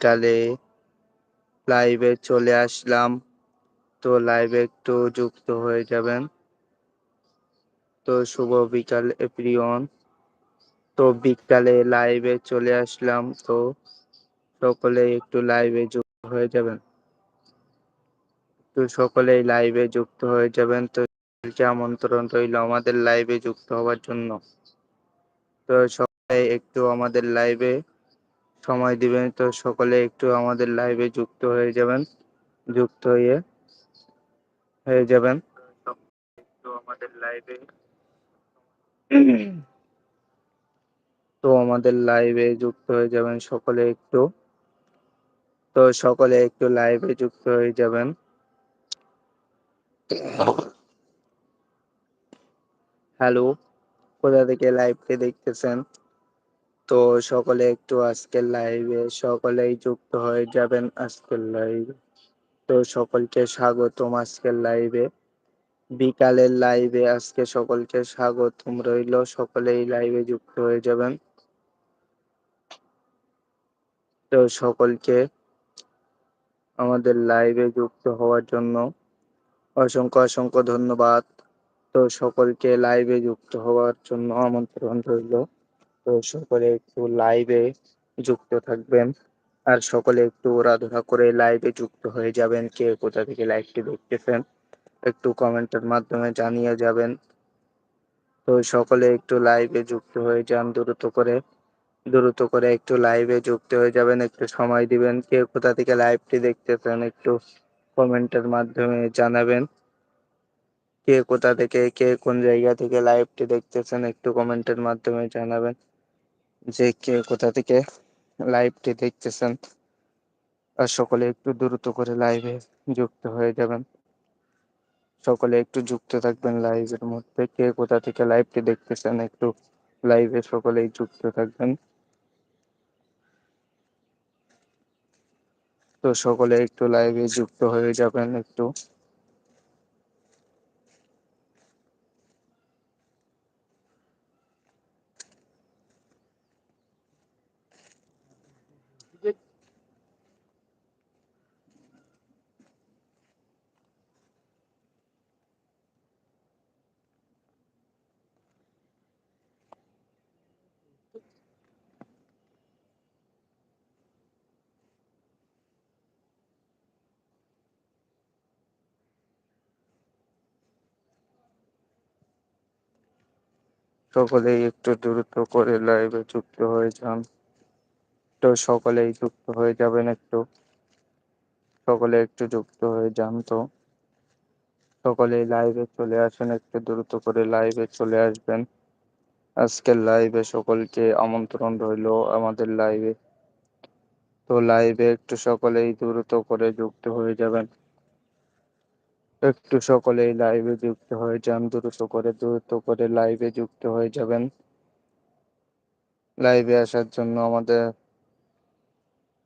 বিকালে লাইভে চলে আসলাম। তো লাইভে একটু যুক্ত হয়ে যাবেন। তো শুভ বিকাল এপ্রিয়ন তো বিকালে লাইভে চলে আসলাম। তো সকলে একটু লাইভে যুক্ত হয়ে যাবেন। তো সকলেই লাইভে যুক্ত হয়ে যাবেন। তো আমন্ত্রণ রইল আমাদের লাইভে যুক্ত হওয়ার জন্য। তো সবাই একটু আমাদের লাইভে সময় দিবেন, তো সকলে একটু আমাদের লাইভে যুক্ত হয়ে যাবেন। যুক্ত হয়ে হয়ে যাবেন। একটু আমাদের লাইভে তো আমাদের লাইভে যুক্ত হয়ে যাবেন সকলে একটু। তো সকলে একটু লাইভে যুক্ত হয়ে যাবেন। হ্যালো কোথা থেকে লাইভটি দেখতেছেন? তো সকলে একটু আজকের লাইভে সকলেই যুক্ত হয়ে যাবেন আজকের লাইভে তো সকলকে স্বাগতম আজকের লাইভে বিকালের লাইভে আজকে সকলকে স্বাগতম রইল, সকলেই লাইভে যুক্ত হয়ে যাবেন। তো সকলকে আমাদের লাইভে যুক্ত হওয়ার জন্য অসংখ্য অসংখ্য ধন্যবাদ। তো সকলকে লাইভে যুক্ত হওয়ার জন্য আমন্ত্রণ রইল। তো সকলে একটু লাইভে যুক্ত থাকবেন। আর সকলে একটু ওরাধরা করে লাইভে যুক্ত হয়ে যাবেন, কে কোথা থেকে লাইভটি দেখতেছেন, একটু কমেন্টের মাধ্যমে জানিয়ে যাবেন। তো সকলে একটু লাইভে যুক্ত হয়ে যান, দ্রুত করে। দ্রুত করে একটু লাইভে যুক্ত হয়ে যাবেন, একটু সময় দিবেন, কে কোথা থেকে লাইভটি দেখতেছেন, একটু কমেন্টের মাধ্যমে জানাবেন। কে কোথা থেকে, কে কোন জায়গা থেকে লাইভটি দেখতেছেন একটু কমেন্টের মাধ্যমে জানাবেন যে কে কোথা থেকে লাইভটি দেখতেছেন আর সকলে একটু দ্রুত করে লাইভে যুক্ত হয়ে যাবেন। সকলে একটু যুক্ত থাকবেন লাইভের মধ্যে, কে কোথা থেকে লাইভটি দেখতেছেন একটু লাইভে সকলেই যুক্ত থাকবেন। তো সকলে একটু লাইভে যুক্ত হয়ে যাবেন একটু। সকলেই একটু দ্রুত করে লাইভে যুক্ত হয়ে যান। তো সকলেই যুক্ত হয়ে যাবেন একটু। সকলে একটু যুক্ত হয়ে যান তো। সকলেই লাইভে চলে আসেন, একটু দ্রুত করে লাইভে চলে আসবেন। আজকের লাইভে সকলকে আমন্ত্রণ রইল আমাদের লাইভে তো লাইভে একটু সকলেই দ্রুত করে যুক্ত হয়ে যাবেন। একটু সকলেই লাইভে যুক্ত হয়ে যান, দ্রুত করে দ্রুত করে লাইভে যুক্ত হয়ে যাবেন। লাইভে আসার জন্য আমাদের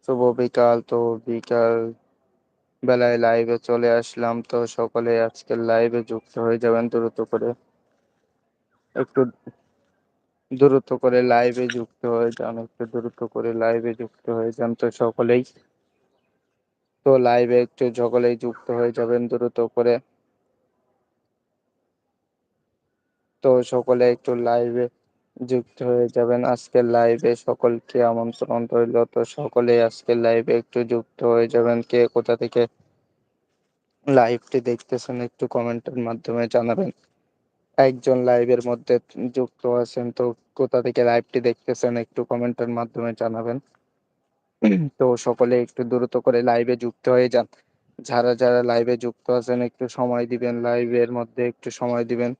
শুভ বিকাল। তো বিকাল বেলায় লাইভে চলে আসলাম। তো সকলে আজকের লাইভে যুক্ত হয়ে যাবেন, দ্রুত করে। একটু দ্রুত করে লাইভে যুক্ত হয়ে যান, একটু দ্রুত করে লাইভে যুক্ত হয়ে যান তো সকলেই। তো লাইভে একটু সকলেই যুক্ত হয়ে যাবেন, দ্রুত করে। তো সকলে একটু লাইভে যুক্ত হয়ে যাবেন। আজকের লাইভে সকলকে আমন্ত্রণ রইল। তো সকলে আজকের লাইভে একটু যুক্ত হয়ে যাবেন। কে কোথা থেকে লাইভটি দেখতেছেন একটু কমেন্টের মাধ্যমে জানাবেন। একজন লাইভের মধ্যে যুক্ত আছেন, তো কোথা থেকে লাইভটি দেখতেছেন একটু কমেন্টের মাধ্যমে জানাবেন। তো সকলে একটু দ্রুত করে লাইভে যুক্ত হয়ে যান। যারা যারা লাইভে যুক্ত আছেন, একটু সময় দিবেন লাইভের মধ্যে একটু সময় দিবেন।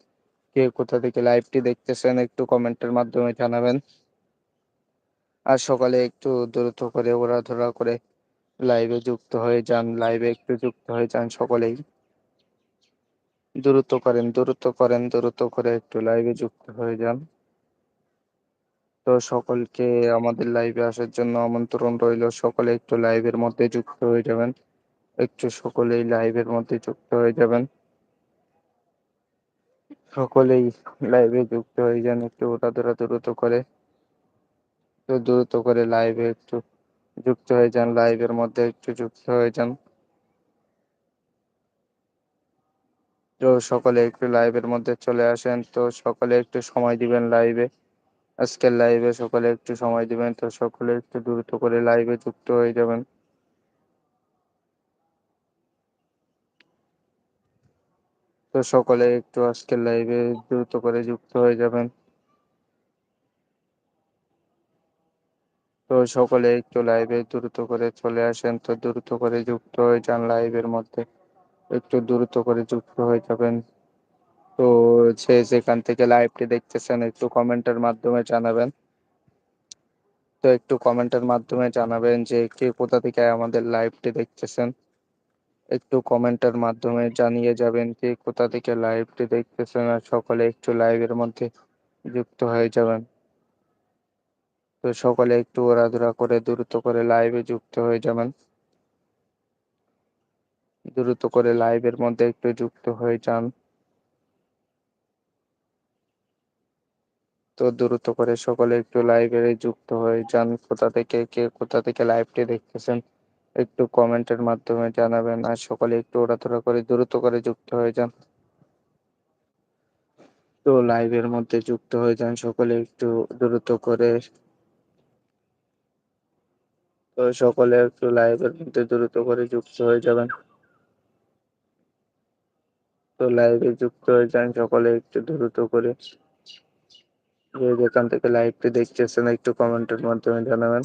কে কোথা থেকে লাইভটি দেখতেছেন, একটু কমেন্টের মাধ্যমে জানাবেন। আর সকালে একটু দ্রুত করে ওরা ধরা করে লাইভে যুক্ত হয়ে যান লাইভে একটু যুক্ত হয়ে যান সকলেই। দ্রুত করেন দ্রুত করেন, দ্রুত করে একটু লাইভে যুক্ত হয়ে যান। তো সকলকে আমাদের লাইভে আসার জন্য আমন্ত্রণ রইল। সকলে একটু লাইভের মধ্যে যুক্ত হয়ে যাবেন। একটু সকলেই লাইভের মধ্যে যুক্ত হয়ে যাবেন। সকলেই লাইভে যুক্ত হয়ে যান একটু ওটা ধরা দ্রুত করে। তো দ্রুত করে লাইভে একটু যুক্ত হয়ে যান লাইভের মধ্যে একটু যুক্ত হয়ে যান। তো সকলে একটু লাইভের মধ্যে চলে আসেন। তো সকলে একটু সময় দিবেন লাইভে আজকের লাইভে সকলে একটু সময় দিবেন, তো সকলে একটু দ্রুত করে লাইভে যুক্ত হয়ে যাবেন। তো সকলে একটু আজকের লাইভে দ্রুত করে যুক্ত হয়ে যাবেন। তো সকলে একটু লাইভে দ্রুত করে চলে আসেন, তো দ্রুত করে যুক্ত হয়ে যান লাইভের মধ্যে। একটু দ্রুত করে যুক্ত হয়ে যাবেন। তো সে যেখান থেকে লাইভটি দেখতেছেন, একটু কমেন্টের মাধ্যমে জানাবেন। তো একটু কমেন্টের মাধ্যমে জানাবেন যে কে কোথা থেকে আমাদের লাইভটি দেখতেছেন। একটু কমেন্টের মাধ্যমে জানিয়ে যাবেন কে কোথা থেকে লাইভটি দেখতেছেন আর সকলে একটু লাইভের মধ্যে যুক্ত হয়ে যাবেন। তো সকলে একটু ওড়াধুরা করে, দ্রুত করে লাইভে যুক্ত হয়ে যাবেন। দ্রুত করে লাইভের মধ্যে একটু যুক্ত হয়ে যান। তো দ্রুত করে সকলে একটু লাইভে যুক্ত হয়ে যান। কোথা থেকে কে, কোথা থেকে লাইভটি দেখতেছেন একটু কমেন্টের মাধ্যমে জানাবেন আর সকলে একটু ওড়াধুরা করে দ্রুত করে যুক্ত হয়ে যান। তো লাইভের মধ্যে যুক্ত হয়ে যান সকলে একটু দ্রুত করে। তো সকলে একটু লাইভের মধ্যে দ্রুত করে যুক্ত হয়ে যাবেন। তো লাইভে যুক্ত হয়ে যান সকলে একটু দ্রুত করে। যে যেখান থেকে লাইভটি দেখতেছেন একটু কমেন্টের মাধ্যমে জানাবেন।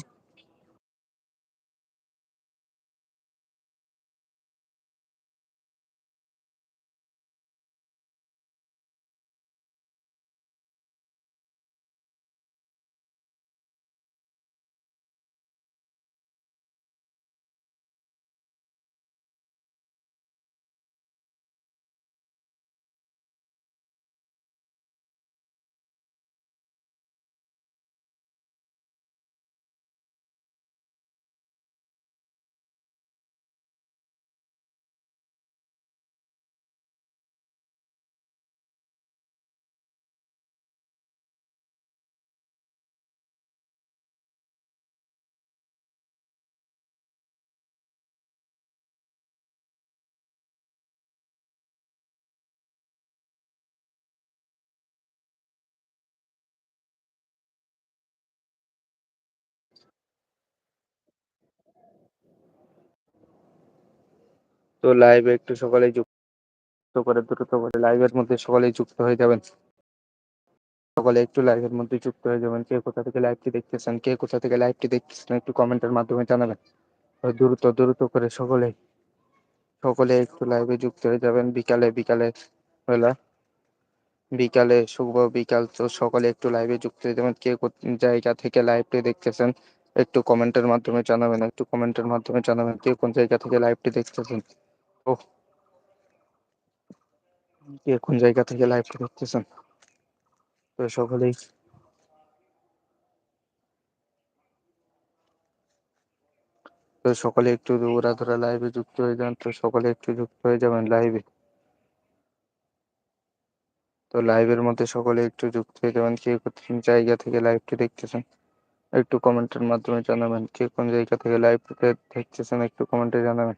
তো লাইভে একটু সকলেই যুক্ত করে দ্রুত করে লাইভের মধ্যে সকলেই যুক্ত হয়ে যাবেন। সকলে একটু লাইভের মধ্যে যুক্ত হয়ে যাবেন। কে কোথা থেকে লাইভটি দেখতেছেন, কে কোথা থেকে লাইভটি দেখতেছেন একটু কমেন্টের মাধ্যমে জানাবেন। দ্রুত দ্রুত করে সকলে সকলে একটু লাইভে যুক্ত হয়ে যাবেন। বিকালে বিকালে বেলা বিকালে শুভ বিকাল। তো সকলে একটু লাইভে যুক্ত হয়ে যাবেন। কে জায়গা থেকে লাইভটি দেখতেছেন একটু কমেন্টের মাধ্যমে জানাবেন। একটু কমেন্টের মাধ্যমে জানাবেন কে কোন জায়গা থেকে লাইভটি দেখতেছেন। কে কোন জায়গা থেকে লাইভটি দেখতেছেন? তো সকলেই। তো সকলে একটু দৌড়াধরা লাইভে যুক্ত হয়ে যান, তো সকলে একটু যুক্ত হয়ে যাবেন লাইভে তো লাইভের মধ্যে সকলে একটু যুক্ত হয়ে যাবেন, কে কোন জায়গা থেকে লাইভটি দেখতেছেন? একটু কমেন্টের মাধ্যমে জানাবেন, কে কোন জায়গা থেকে লাইভটি দেখতেছেন, একটু কমেন্টে জানাবেন।